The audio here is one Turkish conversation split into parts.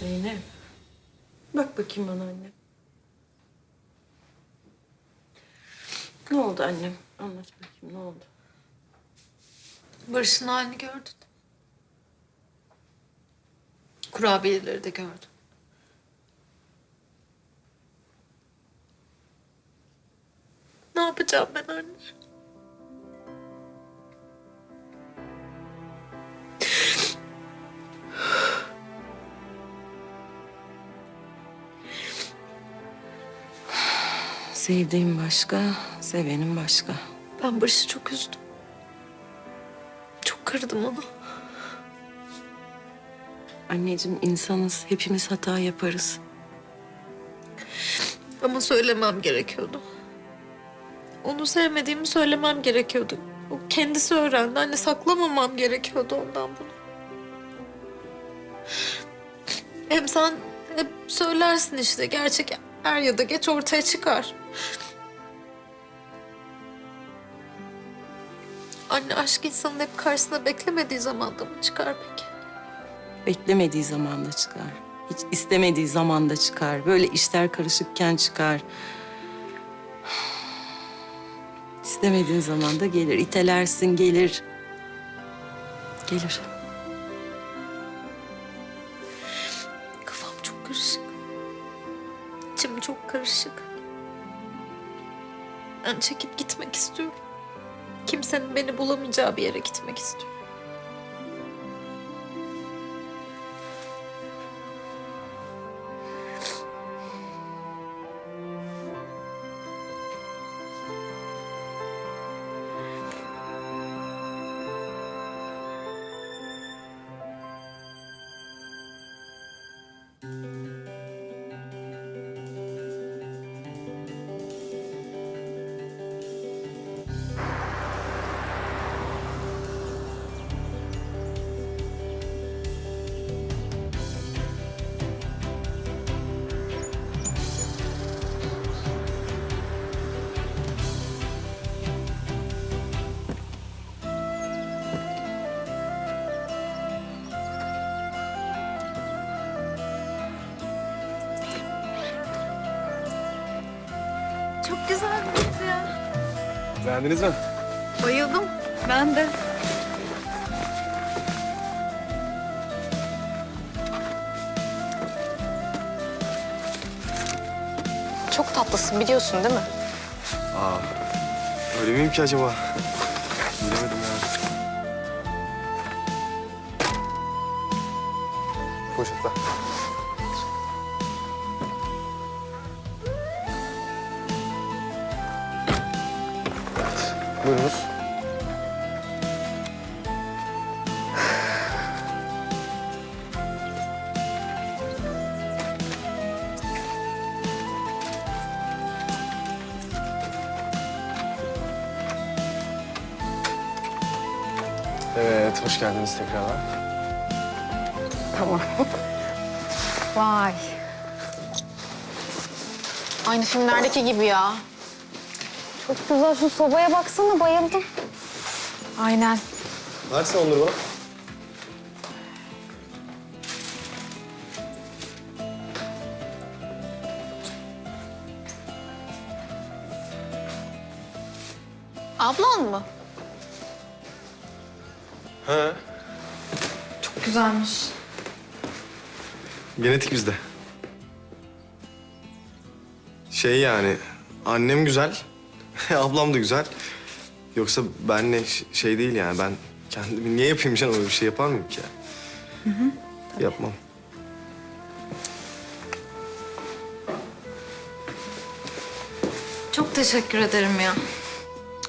Zeynep. Bak bakayım bana annem. Ne oldu annem? Anlat bakayım ne oldu? Barış'ın halini gördün. Kurabiyeleri de gördüm. Ne yapacağım ben anne? Sevdiğim başka, sevenim başka. Ben Barış'ı çok üzdüm. Çok kırdım onu. Anneciğim insanız, hepimiz hata yaparız. Ama söylemem gerekiyordu. Onu sevmediğimi söylemem gerekiyordu. O kendisi öğrendi. Anne saklamamam gerekiyordu ondan bunu. Hem sen hep söylersin işte gerçek er ya da geç ortaya çıkar. Anne aşk insanın hep karşısına beklemediği zamanda mı çıkar peki? Beklemediği zamanda çıkar. Hiç istemediği zamanda çıkar. Böyle işler karışıkken çıkar. İstemediğin zaman da gelir. İtelersin gelir. Gelir. Karışık. Ben çekip gitmek istiyorum. Kimsenin beni bulamayacağı bir yere gitmek istiyorum. Beğendiniz mi? Bayıldım. Ben de. Çok tatlısın biliyorsun değil mi? Aa, öyle miyim ki acaba? Bilemedim ya. Poşetler. Evet, hoş geldiniz tekrardan. Vay. Aynı filmlerdeki gibi ya. Çok güzel şu sobaya baksana bayıldım. Aynen. Versene onları bana. Ablan mı? He. Çok güzelmiş. Genetik bizde. Şey yani, annem güzel, ablam da güzel. Yoksa benle şey değil yani, ben kendimi niye yapayım canım öyle bir şey yapar mıyım ki ya? Yapmam. Çok teşekkür ederim ya.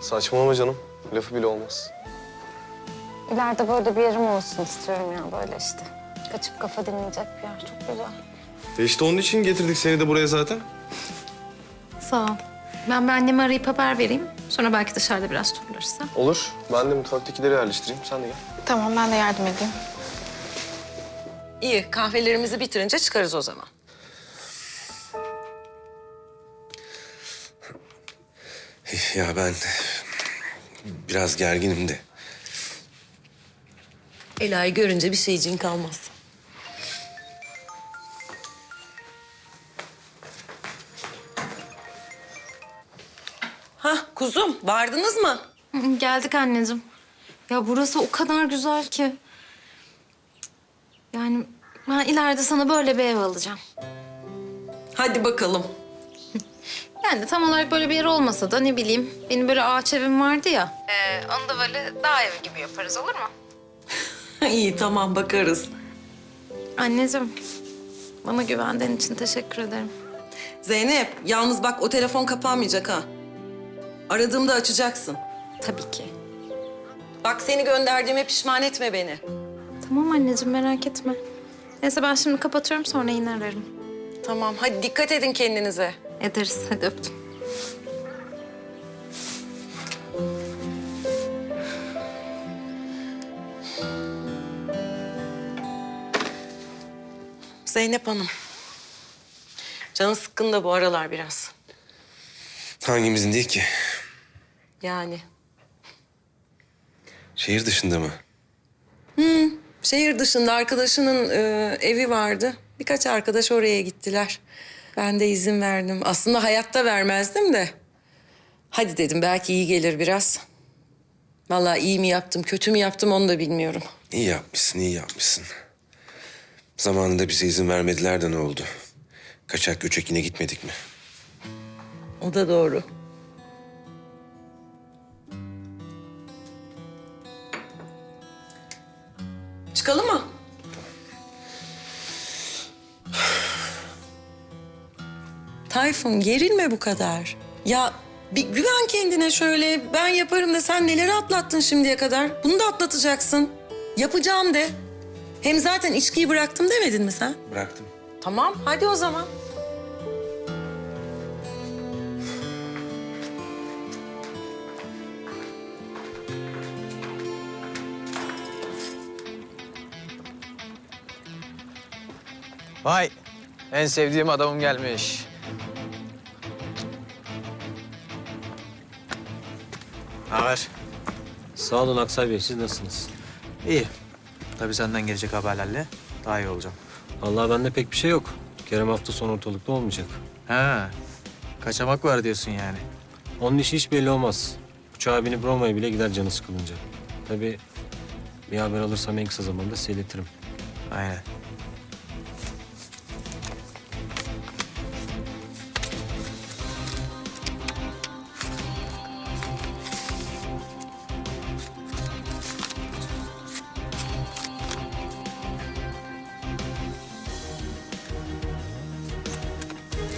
Saçmalama canım, lafı bile olmaz. İleride böyle bir yerim olsun istiyorum ya böyle işte. Kaçıp kafa dinleyecek bir yer. Çok güzel. E işte onun için getirdik seni de buraya zaten. Sağ ol. Ben bir annemi arayıp haber vereyim. Sonra belki dışarıda biraz turlarız ha? Olur, ben de mutfaktakileri yerleştireyim, sen de gel. Tamam ben de yardım edeyim. İyi kahvelerimizi bitirince çıkarız o zaman. Ya ben biraz gerginim de. Ela'yı görünce bir şey için kalmaz. Ha kuzum vardınız mı? Geldik anneciğim. Ya burası o kadar güzel ki. Yani ben ileride sana böyle bir ev alacağım. Hadi bakalım. Yani tam olarak böyle bir yer olmasa da ne bileyim. Benim böyle ağaç evim vardı ya. Ee, onu da böyle dağ evi gibi yaparız olur mu? İyi tamam bakarız. Anneciğim bana güvendiğin için teşekkür ederim. Zeynep yalnız bak o telefon kapanmayacak ha. Aradığımda açacaksın. Tabii ki. Bak seni gönderdiğime pişman etme beni. Tamam anneciğim merak etme. Neyse ben şimdi kapatıyorum sonra yine ararım. Tamam hadi dikkat edin kendinize. Ederiz hadi öptüm. Zeynep Hanım. Canı sıkkın da bu aralar biraz. Hangimizin değil ki? Yani. Şehir dışında mı? Şehir dışında arkadaşının e, evi vardı. Birkaç arkadaş oraya gittiler. Ben de izin verdim. Aslında hayatta vermezdim de. Hadi dedim belki iyi gelir biraz. Vallahi iyi mi yaptım, kötü mü yaptım onu da bilmiyorum. İyi yapmışsın, iyi yapmışsın. Zamanında bize izin vermediler de ne oldu? Kaçak göçek yine gitmedik mi? O da doğru. Çıkalım mı? Tayfun gerilme bu kadar. Ya bir güven kendine şöyle. Ben yaparım da sen neleri atlattın şimdiye kadar. Bunu da atlatacaksın. Yapacağım de. Hem zaten içkiyi bıraktım demedin mi sen? Bıraktım. Tamam hadi o zaman. Vay, en sevdiğim adamım gelmiş. Haber? Sağ olun Aksay Bey, siz nasılsınız? İyi. Tabii senden gelecek haberlerle daha iyi olacağım. Vallahi bende pek bir şey yok. Kerem hafta sonu ortalıkta olmayacak. Ha, kaçamak var diyorsun yani. Onun işi hiç belli olmaz. Uçağa binip Roma'ya bile gider canı sıkılınca. Tabii bir haber alırsam en kısa zamanda size iletirim. Aynen.